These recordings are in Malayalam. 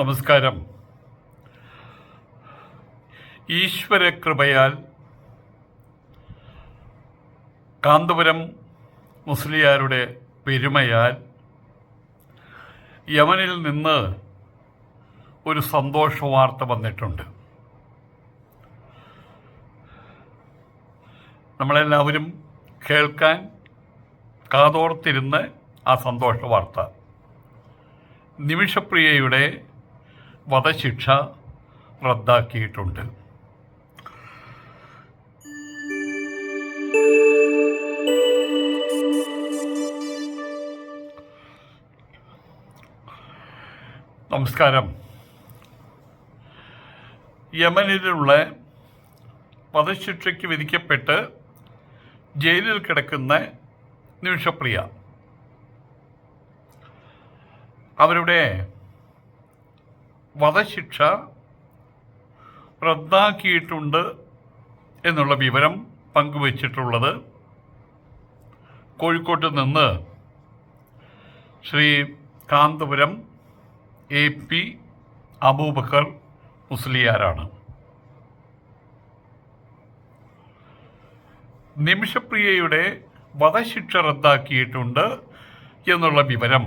നമസ്കാരം. ഈശ്വര കൃപയാൽ കാന്തപുരം മുസ്ലിയാരുടെ പെരുമയാൽ യമനിൽ നിന്ന് ഒരു സന്തോഷ വാർത്ത വന്നിട്ടുണ്ട്. നമ്മളെല്ലാവരും കേൾക്കാൻ കാതോർത്തിരുന്ന് ആ സന്തോഷ വാർത്ത നിമിഷപ്രിയയുടെ വധശിക്ഷ റദ്ദാക്കിയിട്ടുണ്ട്. നമസ്കാരം. യമനിലുള്ള വധശിക്ഷയ്ക്ക് വിധിക്കപ്പെട്ട് ജയിലിൽ കിടക്കുന്ന നിമിഷപ്രിയ. അവരുടെ വധശിക്ഷ റദ്ദാക്കിയിട്ടുണ്ട് എന്നുള്ള വിവരം പങ്കുവച്ചിട്ടുള്ളത് കോഴിക്കോട്ട് നിന്ന് ശ്രീ കാന്തപുരം എ പി അബൂബക്കർ മുസ്ലിയാരാണ്. നിമിഷപ്രിയയുടെ വധശിക്ഷ റദ്ദാക്കിയിട്ടുണ്ട് എന്നുള്ള വിവരം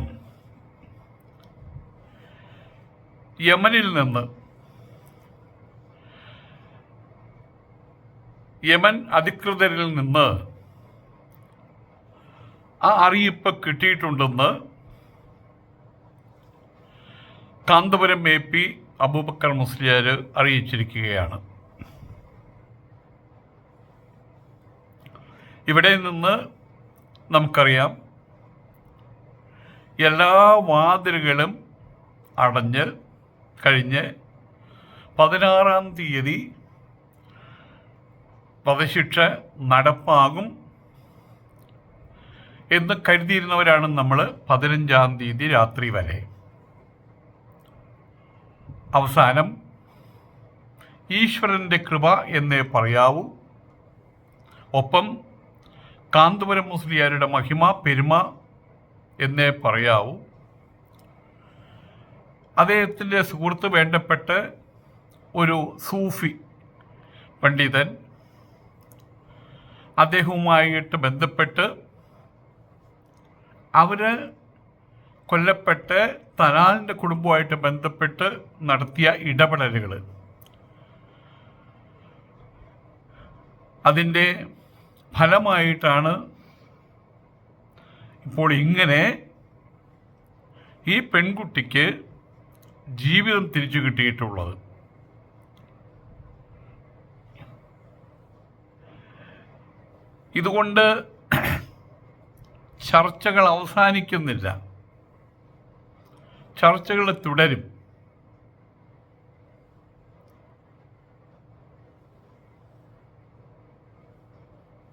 യമനിൽ നിന്ന്. യമൻ അധികൃതരിൽ നിന്ന് ആ അറിയിപ്പ് കിട്ടിയിട്ടുണ്ടെന്ന് കാന്തപുരം എ പി അബൂബക്കർ മുസ്ലിയാർ അറിയിച്ചിരിക്കുകയാണ്. ഇവിടെ നിന്ന് നമുക്കറിയാം എല്ലാ വാതിലുകളും അടഞ്ഞ് കഴിഞ്ഞ് പതിനാറാം തീയതി വധശിക്ഷ നടപ്പാകും എന്ന് കരുതിയിരുന്നവരാണ് നമ്മൾ പതിനഞ്ചാം തീയതി രാത്രി വരെ. അവസാനം ഈശ്വരന്റെ കൃപ എന്നേ പറയാവൂ. ഒപ്പം കാന്തപുരം മുസ്ലിയാരുടെ മഹിമ പെരുമ എന്നേ പറയാവൂ. അദ്ദേഹത്തിന്റെ സുഹൃത്ത് വേണ്ടപ്പെട്ട് ഒരു സൂഫി പണ്ഡിതൻ അദ്ദേഹവുമായിട്ട് ബന്ധപ്പെട്ട് അവർ കൊല്ലപ്പെട്ട് തലാലിന്റെ കുടുംബമായിട്ട് ബന്ധപ്പെട്ട് നടത്തിയ ഇടപെടലുകൾ. അതിന്റെ ഫലമായിട്ടാണ് ഇപ്പോൾ ഇങ്ങനെ ഈ പെൺകുട്ടിക്ക് ജീവിതം തിരിച്ചു കിട്ടിയിട്ടുള്ളത്. ഇതുകൊണ്ട് ചർച്ചകൾ അവസാനിക്കുന്നില്ല. ചർച്ചകൾ തുടരും.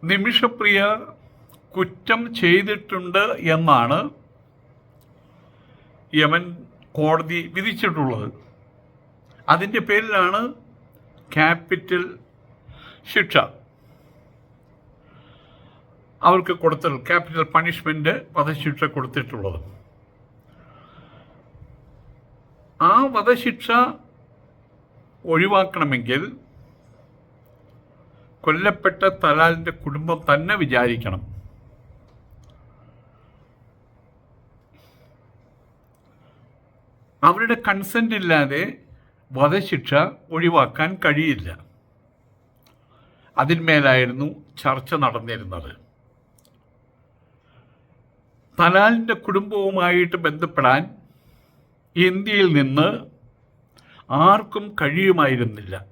നിമിഷപ്രിയ കുറ്റം ചെയ്തിട്ടുണ്ട് എന്നാണ് യമൻ കോടതി വിധിച്ചിട്ടുള്ളത്. അതിന്റെ പേരിലാണ് ക്യാപിറ്റൽ ശിക്ഷ. അവർക്ക് കൊടുത്ത ക്യാപിറ്റൽ പണിഷ്മെന്റ് വധശിക്ഷ കൊടുത്തിട്ടുള്ളത്. ആ വധശിക്ഷ ഒഴിവാക്കണമെങ്കിൽ കൊല്ലപ്പെട്ട തലാലിന്റെ കുടുംബം തന്നെ വിചാരിക്കണം. അവരുടെ കൺസെന്റ് ഇല്ലാതെ വധശിക്ഷ ഒഴിവാക്കാൻ കഴിയില്ല. അതിന്മേലായിരുന്നു ചർച്ച നടന്നിരുന്നത്. തലാലിന്റെ കുടുംബവുമായിട്ട് ബന്ധപ്പെടാൻ ഇന്ത്യയിൽ നിന്ന് ആർക്കും കഴിയുമായിരുന്നില്ല.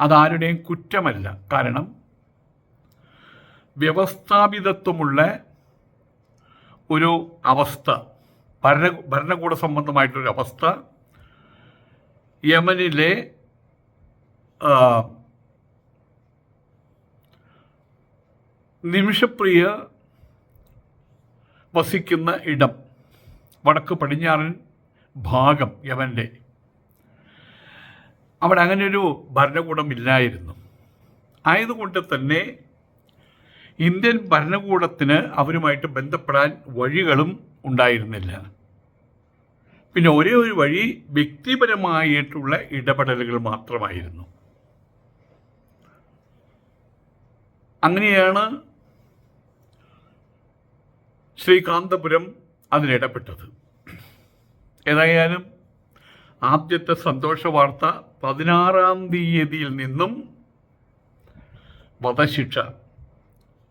അതാരുടെയും കുറ്റമല്ല. കാരണം വ്യവസ്ഥാപിതത്വമുള്ള ഒരു അവസ്ഥ ഭരണ ഭരണകൂട സംബന്ധമായിട്ടൊരു അവസ്ഥ. യമനിലെ നിമിഷപ്രിയ വസിക്കുന്ന ഇടം വടക്ക് പടിഞ്ഞാറൻ ഭാഗം യമന്റെ അവിടെ അങ്ങനെയൊരു ഭരണകൂടമില്ലായിരുന്നു ആയതുകൊണ്ട് തന്നെ ഇന്ത്യൻ ഭരണകൂടത്തിന് അവരുമായിട്ട് ബന്ധപ്പെടാൻ വഴികളും ഉണ്ടായിരുന്നില്ല. പിന്നെ ഒരേ ഒരു വഴി വ്യക്തിപരമായിട്ടുള്ള ഇടപെടലുകൾ മാത്രമായിരുന്നു. അങ്ങനെയാണ് ശ്രീകാന്തപുരം അതിനിടപെട്ടത് ഏതായാലും ആദ്യത്തെ സന്തോഷ വാർത്ത പതിനാറാം തീയതിയിൽ നിന്നും വധശിക്ഷ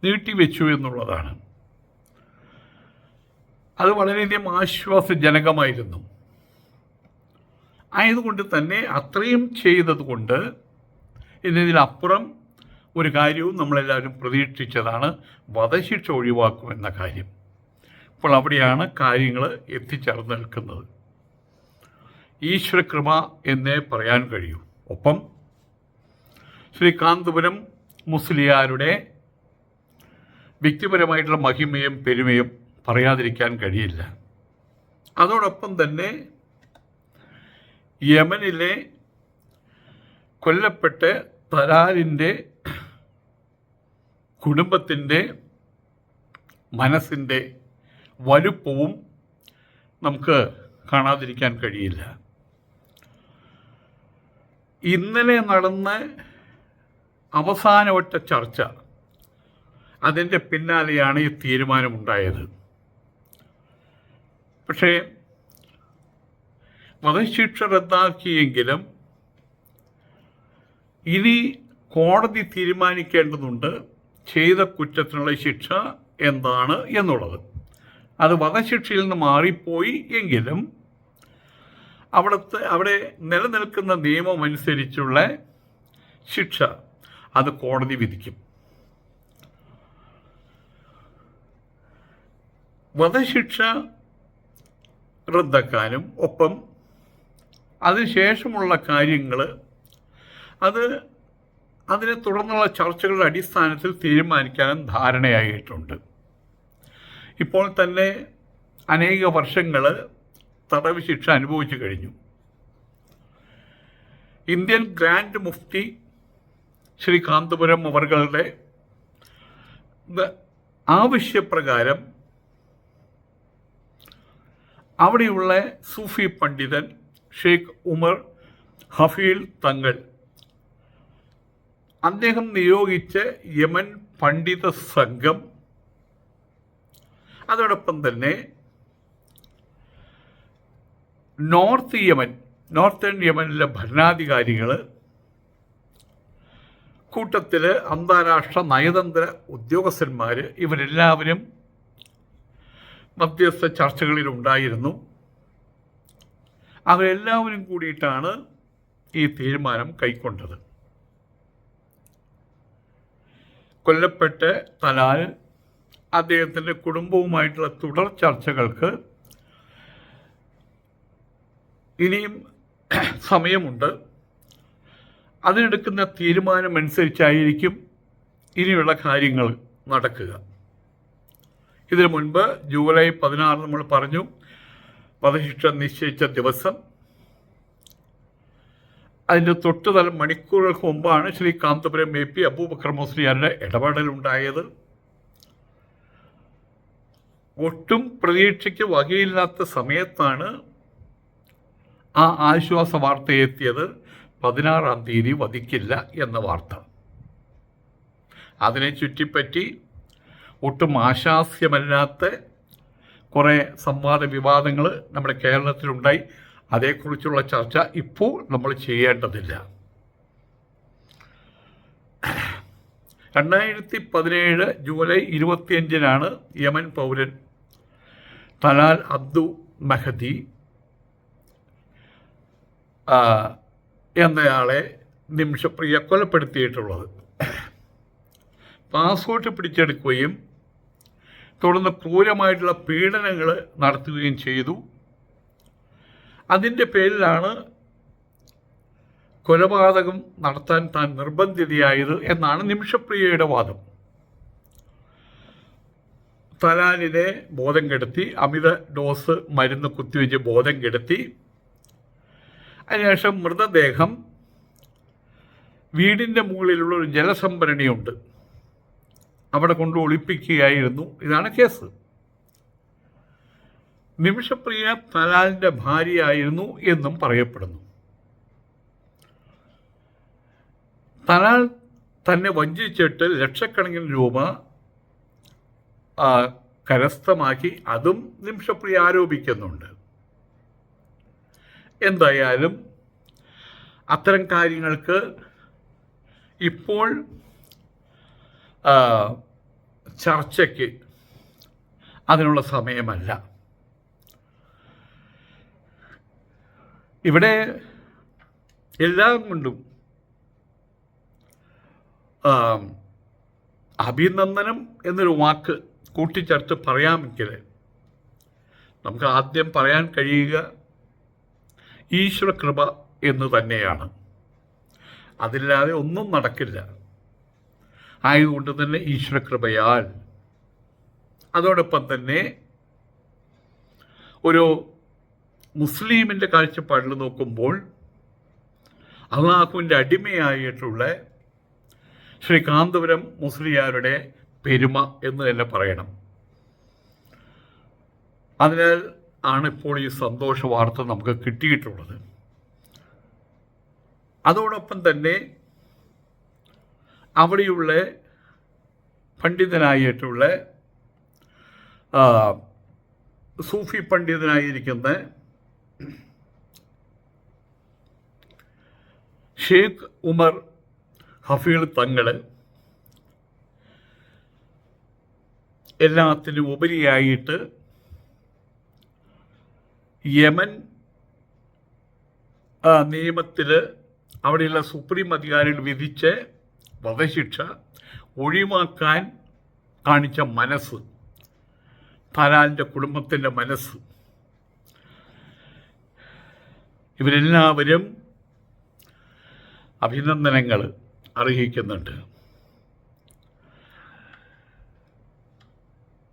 നീട്ടിവെച്ചു എന്നുള്ളതാണ്. അത് വളരെയധികം ആശ്വാസജനകമായിരുന്നു. ആയതുകൊണ്ട് തന്നെ അത്രയും ചെയ്തതുകൊണ്ട് ഇതിനപ്പുറം ഒരു കാര്യവും നമ്മളെല്ലാവരും പ്രതീക്ഷിച്ചതാണ് വധശിക്ഷ ഒഴിവാക്കുമെന്ന കാര്യം. അപ്പോൾ അവിടെയാണ് കാര്യങ്ങൾ എത്തിച്ചേർന്ന് നിൽക്കുന്നത്. ഈശ്വരകൃപ എന്നേ പറയാൻ കഴിയൂ. ഒപ്പം ശ്രീകാന്തപുരം മുസ്ലിയാരുടെ വ്യക്തിപരമായിട്ടുള്ള മഹിമയും പെരുമയും പറയാതിരിക്കാൻ കഴിയില്ല. അതോടൊപ്പം തന്നെ യമനിലെ കൊല്ലപ്പെട്ട് തലാലിന്റെ കുടുംബത്തിന്റെ മനസ്സിന്റെ വലുപ്പവും നമുക്ക് കാണാതിരിക്കാൻ കഴിയില്ല. ഇന്നലെ നടന്ന അവസാനവട്ട ചർച്ച അതിന്റെ പിന്നാലെയാണ് ഈ തീരുമാനമുണ്ടായത്. പക്ഷേ വധശിക്ഷ റദ്ദാക്കിയെങ്കിലും ഇനി കോടതി തീരുമാനിക്കേണ്ടതുണ്ട് ചെയ്ത കുറ്റത്തിനുള്ള ശിക്ഷ എന്താണ് എന്നുള്ളത്. അത് വധശിക്ഷയിൽ നിന്ന് മാറിപ്പോയി എങ്കിലും അവിടുത്തെ അവിടെ നിലനിൽക്കുന്ന നിയമം അനുസരിച്ചുള്ള ശിക്ഷ അത് കോടതി വിധിക്കും. വധശിക്ഷ റദ്ദാക്കാനും ഒപ്പം അതിനുശേഷമുള്ള കാര്യങ്ങൾ അത് അതിനെ തുടർന്നുള്ള ചർച്ചകളുടെ അടിസ്ഥാനത്തിൽ തീരുമാനിക്കാനും ധാരണയായിട്ടുണ്ട്. ഇപ്പോൾ തന്നെ അനേക വർഷങ്ങൾ തടവ് ശിക്ഷ അനുഭവിച്ചു കഴിഞ്ഞു. ഇന്ത്യൻ ഗ്രാൻഡ് മുഫ്തി ശ്രീ കാന്തപുരം അവർകളുടെ ആവശ്യപ്രകാരം അവിടെയുള്ള സൂഫി പണ്ഡിതൻ ഷെയ്ഖ് ഉമർ ഹഫീൽ തങ്ങൾ. അദ്ദേഹം നിയോഗിച്ച യമൻ പണ്ഡിത സംഘം. അതോടൊപ്പം തന്നെ നോർത്ത് യമൻ നോർത്തേൺ യമനിലെ ഭരണാധികാരികൾ കൂട്ടത്തിൽ അന്താരാഷ്ട്ര നയതന്ത്ര ഉദ്യോഗസ്ഥന്മാർ ഇവരെല്ലാവരും മധ്യസ്ഥ ചർച്ചകളിലുണ്ടായിരുന്നു. അവരെല്ലാവരും കൂടിയിട്ടാണ് ഈ തീരുമാനം കൈക്കൊണ്ടത്. കൊല്ലപ്പെട്ട തലാൽ അദ്ദേഹത്തിന്റെ കുടുംബവുമായിട്ടുള്ള തുടർ ചർച്ചകൾക്ക് ഇനിയും സമയമുണ്ട്. അതിനെടുക്കുന്ന തീരുമാനമനുസരിച്ചായിരിക്കും ഇനിയുള്ള കാര്യങ്ങൾ നടക്കുക. ഇതിനു മുൻപ് ജൂലൈ പതിനാറ് നമ്മൾ പറഞ്ഞു വധശിക്ഷ നിശ്ചയിച്ച ദിവസം. അതിന്റെ തൊട്ടുതല മണിക്കൂറുകൾക്ക് മുമ്പാണ് ശ്രീ കാന്തപുരം എ പി അബൂബക്കർ മുസ്ലിയാരുടെ ഇടപെടലുണ്ടായത്. ഒട്ടും പ്രതീക്ഷയ്ക്ക് വകയില്ലാത്ത സമയത്താണ് ആ ആശ്വാസ വാർത്ത എത്തിയത്. പതിനാറാം തീയതി വധിക്കില്ല എന്ന വാർത്ത. അതിനെ ചുറ്റിപ്പറ്റി ഒട്ടും ആശാസ്യമല്ലാത്ത കുറേ സംവാദ വിവാദങ്ങൾ നമ്മുടെ കേരളത്തിലുണ്ടായി. അതേക്കുറിച്ചുള്ള ചർച്ച ഇപ്പോൾ നമ്മൾ ചെയ്യേണ്ടതില്ല. രണ്ടായിരത്തി പതിനേഴ് ജൂലൈ ഇരുപത്തിയഞ്ചിനാണ് യമൻ പൗരൻ തലാൽ അബ്ദു മഹദി എന്നയാളെ നിമിഷപ്രിയ കൊലപ്പെടുത്തിയിട്ടുള്ളത്. പാസ്പോർട്ട് പിടിച്ചെടുക്കുകയും തുടർന്ന് ക്രൂരമായിട്ടുള്ള പീഡനങ്ങൾ നടത്തുകയും ചെയ്തു. അതിന്റെ പേരിലാണ് കൊലപാതകം നടത്താൻ താൻ നിർബന്ധിതയായത് എന്നാണ് നിമിഷപ്രിയയുടെ വാദം. തലാലിനെ ബോധം കെടുത്തി അമിത ഡോസ് മരുന്ന് കുത്തിവെച്ച് ബോധം കെടുത്തി. അതിനുശേഷം മൃതദേഹം വീടിന്റെ മുകളിലുള്ള ഒരു ജലസംഭരണിയുണ്ട്. അവിടെ കൊണ്ട് ഒളിപ്പിക്കുകയായിരുന്നു. ഇതാണ് കേസ്. നിമിഷപ്രിയ തലാലിന്റെ ഭാര്യയായിരുന്നു എന്നും പറയപ്പെടുന്നു. തലാൽ തന്നെ വഞ്ചിച്ചിട്ട് ലക്ഷക്കണക്കിന് രൂപ കരസ്ഥമാക്കി. അതും നിമിഷപ്രിയ ആരോപിക്കുന്നുണ്ട്. എന്തായാലും അത്തരം കാര്യങ്ങൾക്ക് ഇപ്പോൾ ചർച്ചയ്ക്ക് അതിനുള്ള സമയമല്ല. ഇവിടെ എല്ലാം കൊണ്ടും അഭിനന്ദനം എന്നൊരു വാക്ക് കൂട്ടിച്ചേർത്ത് പറയാമെങ്കിൽ നമുക്ക് ആദ്യം പറയാൻ കഴിയുക ഈശ്വരകൃപ എന്ന് തന്നെയാണ്. അതില്ലാതെ ഒന്നും നടക്കില്ല. ആയതുകൊണ്ട് തന്നെ ഈശ്വരകൃപയാൽ അതോടൊപ്പം തന്നെ ഒരു മുസ്ലിമിന്റെ കാഴ്ചപ്പാടിൽ നോക്കുമ്പോൾ അള്ളാഹുവിന്റെ അടിമയായിട്ടുള്ള ശ്രീ കാന്തപുരം മുസ്ലിയാരുടെ പെരുമ എന്ന് തന്നെ പറയണം. അതിനാൽ ആണിപ്പോൾ ഈ സന്തോഷ വാർത്ത നമുക്ക് കിട്ടിയിട്ടുള്ളത്. അതോടൊപ്പം തന്നെ അവിടെയുള്ള പണ്ഡിതനായിട്ടുള്ള സൂഫി പണ്ഡിതനായിരിക്കുന്ന ഷേഖ് ഉമർ ഹഫീൾ തങ്ങൾ എല്ലാത്തിനും ഉപരിയായിട്ട് യമൻ നിയമത്തിൽ അവിടെയുള്ള സുപ്രീം അധികാരികൾ വിധിച്ച് വധശിക്ഷ ഒഴിവാക്കാൻ കാണിച്ച മനസ്സ് താനാലിന്റെ കുടുംബത്തിന്റെ മനസ്സ്. ഇവരെല്ലാവരും അഭിനന്ദനങ്ങൾ അർഹിക്കുന്നുണ്ട്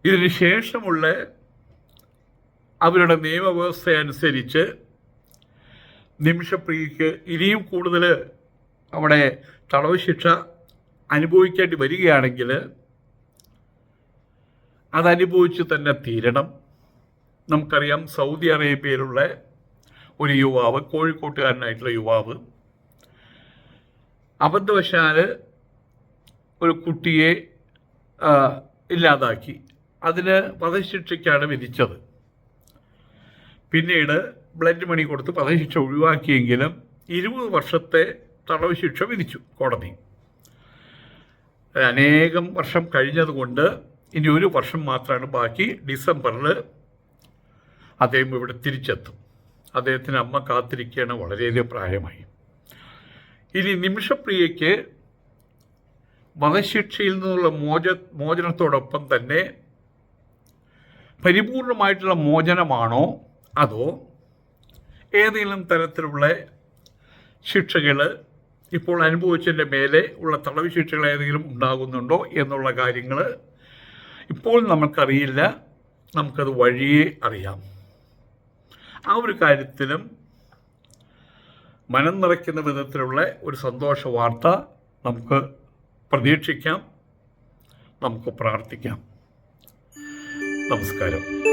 ഇതിന് ശേഷമുള്ള അവരുടെ നിയമവ്യവസ്ഥ അനുസരിച്ച് നിമിഷപ്രിയക്ക് ഇനിയും കൂടുതൽ അവിടെ തടവ് ശിക്ഷ അനുഭവിക്കേണ്ടി വരികയാണെങ്കിൽ അതനുഭവിച്ച് തന്നെ തീരണം. നമുക്കറിയാം സൗദി അറേബ്യയിലുള്ള ഒരു യുവാവ് കോഴിക്കോട്ടുകാരനായിട്ടുള്ള യുവാവ് അബദ്ധവശാൽ ഒരു കുട്ടിയെ ഇല്ലാതാക്കി. അതിന് വധശിക്ഷയ്ക്കാണ് വിധിച്ചത്. പിന്നീട് ബ്ലഡ് മണി കൊടുത്ത് വധശിക്ഷ ഒഴിവാക്കിയെങ്കിലും ഇരുപത് വർഷത്തെ തടവ് ശിക്ഷ വിധിച്ചു കോടതി. അനേകം വർഷം കഴിഞ്ഞതുകൊണ്ട് ഇനി ഒരു വർഷം മാത്രമാണ് ബാക്കി. ഡിസംബറിൽ അദ്ദേഹം ഇവിടെ തിരിച്ചെത്തും. അദ്ദേഹത്തിന് അമ്മ കാത്തിരിക്കുകയാണ് വളരെയധികം പ്രായമായി. ഇനി നിമിഷപ്രിയയ്ക്ക് വധശിക്ഷയിൽ നിന്നുള്ള മോച മോചനത്തോടൊപ്പം തന്നെ പരിപൂർണമായിട്ടുള്ള മോചനമാണോ? അതോ ഏതെങ്കിലും തരത്തിലുള്ള ശിക്ഷകൾ ഇപ്പോൾ അനുഭവിച്ചതിന്റെ മേലെ ഉള്ള തടവ് ശിക്ഷകൾ ഏതെങ്കിലും ഉണ്ടാകുന്നുണ്ടോ എന്നുള്ള കാര്യങ്ങൾ ഇപ്പോൾ നമുക്കറിയില്ല. നമുക്കത് വഴിയേ അറിയാം. ആ ഒരു കാര്യത്തിലും മനം നിറയ്ക്കുന്ന വിധത്തിലുള്ള ഒരു സന്തോഷ വാർത്ത നമുക്ക് പ്രതീക്ഷിക്കാം. നമുക്ക് പ്രാർത്ഥിക്കാം. നമസ്കാരം.